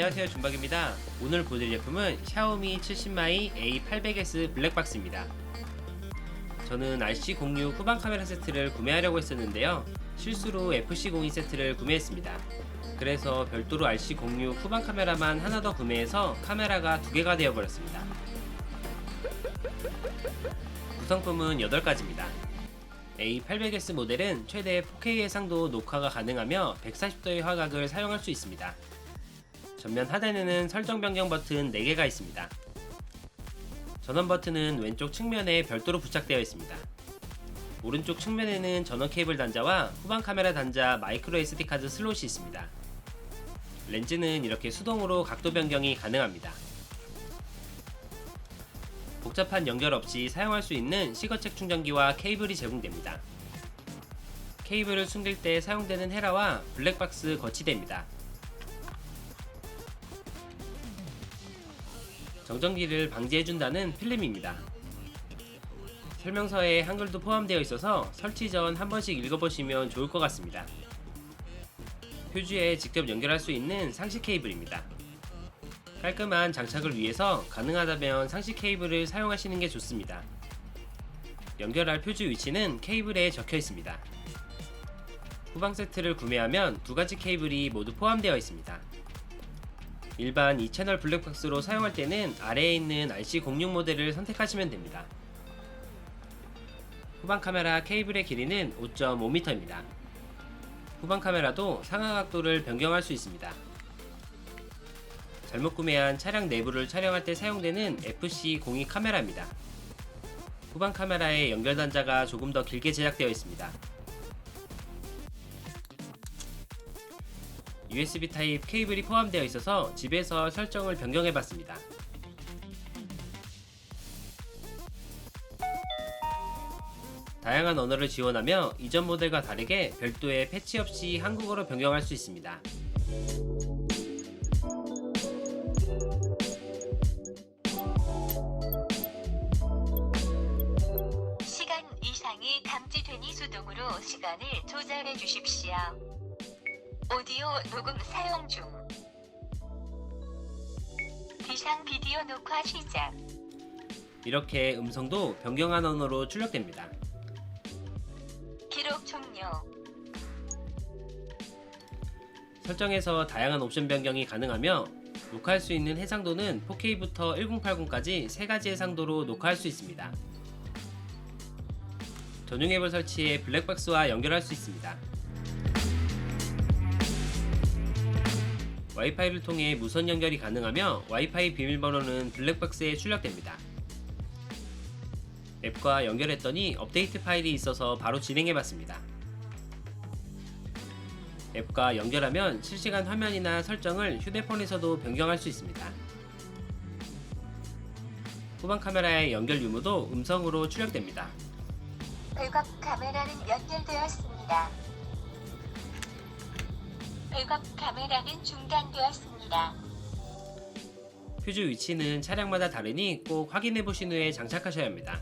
안녕하세요 준박입니다. 오늘 보여드릴 제품은 샤오미 70마이 A800S 블랙박스입니다. 저는 RC06 후방 카메라 세트를 구매하려고 했었는데요. 실수로 FC02 세트를 구매했습니다. 그래서 별도로 RC06 후방 카메라만 하나 더 구매해서 카메라가 두 개가 되어버렸습니다. 구성품은 8가지입니다. A800S 모델은 최대 4K 해상도 녹화가 가능하며 140도의 화각을 사용할 수 있습니다. 전면 하단에는 설정 변경 버튼 4개가 있습니다. 전원 버튼은 왼쪽 측면에 별도로 부착되어 있습니다. 오른쪽 측면에는 전원 케이블 단자와 후방 카메라 단자 마이크로 SD 카드 슬롯이 있습니다. 렌즈는 이렇게 수동으로 각도 변경이 가능합니다. 복잡한 연결 없이 사용할 수 있는 시거책 충전기와 케이블이 제공됩니다. 케이블을 숨길 때 사용되는 헤라와 블랙박스 거치대입니다. 정전기를 방지해준다는 필름입니다. 설명서에 한글도 포함되어 있어서 설치 전 한 번씩 읽어보시면 좋을 것 같습니다. 표주에 직접 연결할 수 있는 상시 케이블입니다. 깔끔한 장착을 위해서 가능하다면 상시 케이블을 사용하시는 게 좋습니다. 연결할 표주 위치는 케이블에 적혀 있습니다. 후방 세트를 구매하면 두 가지 케이블이 모두 포함되어 있습니다. 일반 2채널 블랙박스로 사용할 때는 아래에 있는 RC06 모델을 선택하시면 됩니다. 후방 카메라 케이블의 길이는 5.5m입니다. 후방 카메라도 상하 각도를 변경할 수 있습니다. 잘못 구매한 차량 내부를 촬영할 때 사용되는 FC02 카메라입니다. 후방 카메라의 연결 단자가 조금 더 길게 제작되어 있습니다. USB 타입 케이블이 포함되어 있어서 집에서 설정을 변경해 봤습니다. 다양한 언어를 지원하며 이전 모델과 다르게 별도의 패치 없이 한국어로 변경할 수 있습니다. 시간 이상이 감지되니 수동으로 시간을 조절해 주십시오. 오디오 녹음 사용 중. 비상 비디오 녹화 시작. 이렇게 음성도 변경한 언어로 출력됩니다. 기록 종료. 설정에서 다양한 옵션 변경이 가능하며 녹화할 수 있는 해상도는 4K부터 1080까지 세 가지 해상도로 녹화할 수 있습니다. 전용 앱을 설치해 블랙박스와 연결할 수 있습니다. 와이파이를 통해 무선 연결이 가능하며 와이파이 비밀번호는 블랙박스에 출력됩니다. 앱과 연결했더니 업데이트 파일이 있어서 바로 진행해봤습니다. 앱과 연결하면 실시간 화면이나 설정을 휴대폰에서도 변경할 수 있습니다. 후방 카메라의 연결 유무도 음성으로 출력됩니다. 백업 카메라는 연결되었습니다. 백업 카메라는 중단되었습니다. 퓨즈 위치는 차량마다 다르니 꼭 확인해 보신 후에 장착하셔야 합니다.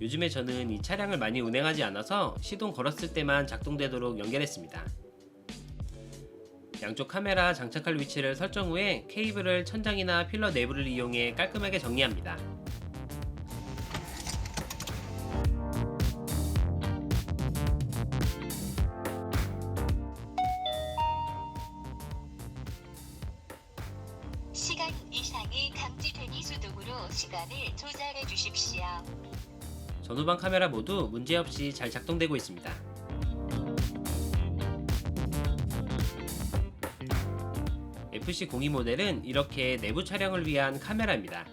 요즘에 저는 이 차량을 많이 운행하지 않아서 시동 걸었을 때만 작동되도록 연결했습니다. 양쪽 카메라 장착할 위치를 설정 후에 케이블을 천장이나 필러 내부를 이용해 깔끔하게 정리합니다. 수동으로 시간을 조절해 주십시오. 전후방 카메라 모두 문제없이 잘 작동되고 있습니다. FC02 모델은 이렇게 내부 촬영을 위한 카메라입니다.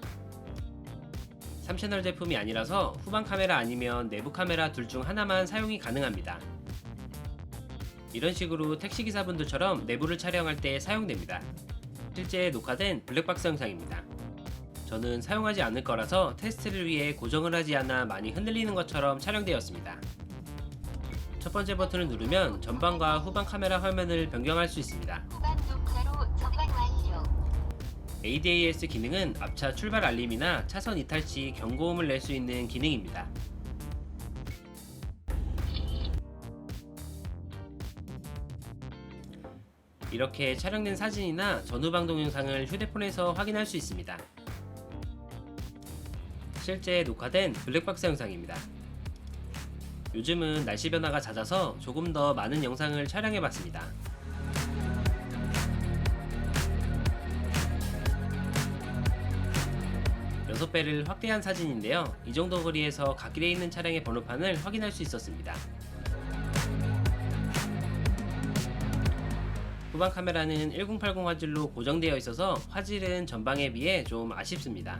3채널 제품이 아니라서 후방 카메라 아니면 내부 카메라 둘 중 하나만 사용이 가능합니다. 이런 식으로 택시기사분들처럼 내부를 촬영할 때 사용됩니다. 실제 녹화된 블랙박스 영상입니다. 저는 사용하지 않을 거라서 테스트를 위해 고정을 하지 않아 많이 흔들리는 것처럼 촬영되었습니다. 첫 번째 버튼을 누르면 전방과 후방 카메라 화면을 변경할 수 있습니다. ADAS 기능은 앞차 출발 알림이나 차선 이탈 시 경고음을 낼 수 있는 기능입니다. 이렇게 촬영된 사진이나 전후방 동영상을 휴대폰에서 확인할 수 있습니다. 실제 녹화된 블랙박스 영상입니다. 요즘은 날씨 변화가 잦아서 조금 더 많은 영상을 촬영해 봤습니다. 여섯 배를 확대한 사진인데요. 이 정도 거리에서 갓길에 있는 차량의 번호판을 확인할 수 있었습니다. 후방 카메라는 1080 화질로 고정되어 있어서 화질은 전방에 비해 좀 아쉽습니다.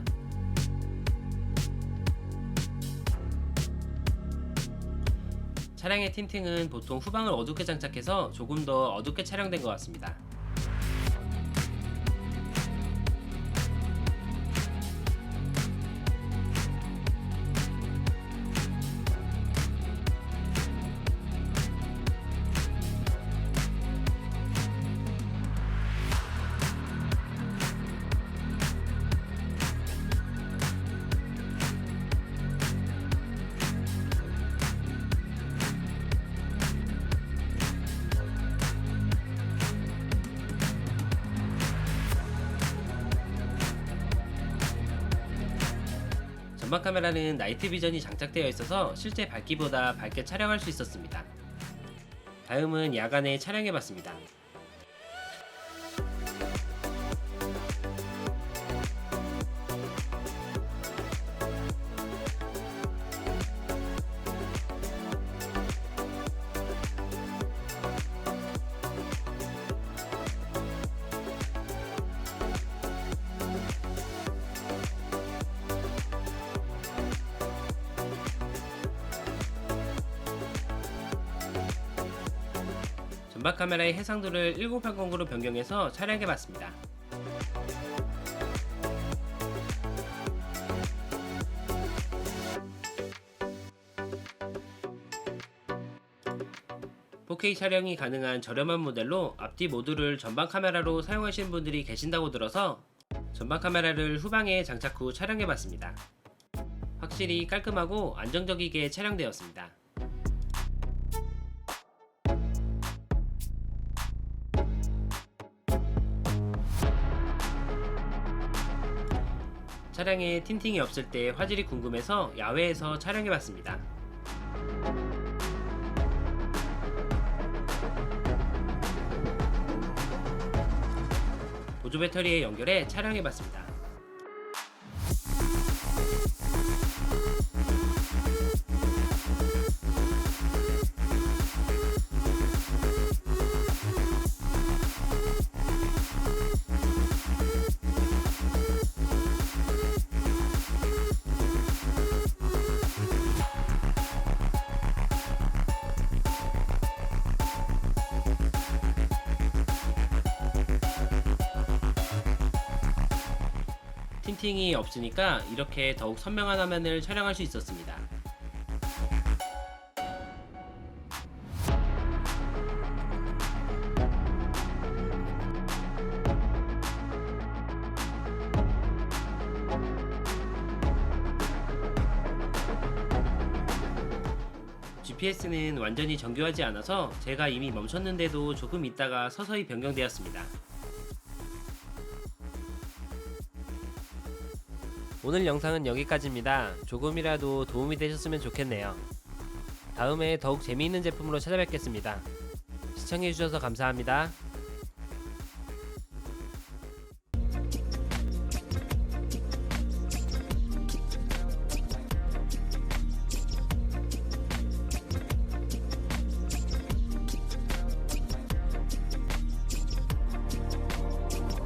차량의 틴팅은 보통 후방을 어둡게 장착해서 조금 더 어둡게 촬영된 것 같습니다. 전방 카메라는 나이트 비전이 장착되어 있어서 실제 밝기보다 밝게 촬영할 수 있었습니다. 다음은 야간에 촬영해 봤습니다. 전방 카메라의 해상도를 1980으로 변경해서 촬영해 봤습니다. (4K) 촬영이 가능한 저렴한 모델로 앞뒤 모두를 전방 카메라로 사용하시는 분들이 계신다고 들어서 전방 카메라를 후방에 장착 후 촬영해 봤습니다. 확실히 깔끔하고 안정적이게 촬영되었습니다. 차량에 틴팅이 없을 때 화질이 궁금해서 야외에서 촬영해 봤습니다. 보조 배터리에 연결해 촬영해 봤습니다. 틴팅이 없으니까 이렇게 더욱 선명한 화면을 촬영할 수 있었습니다. GPS는 완전히 정교하지 않아서 제가 이미 멈췄는데도 조금 있다가 서서히 변경되었습니다. 오늘 영상은 여기까지입니다. 조금이라도 도움이 되셨으면 좋겠네요. 다음에 더욱 재미있는 제품으로 찾아뵙겠습니다. 시청해주셔서 감사합니다.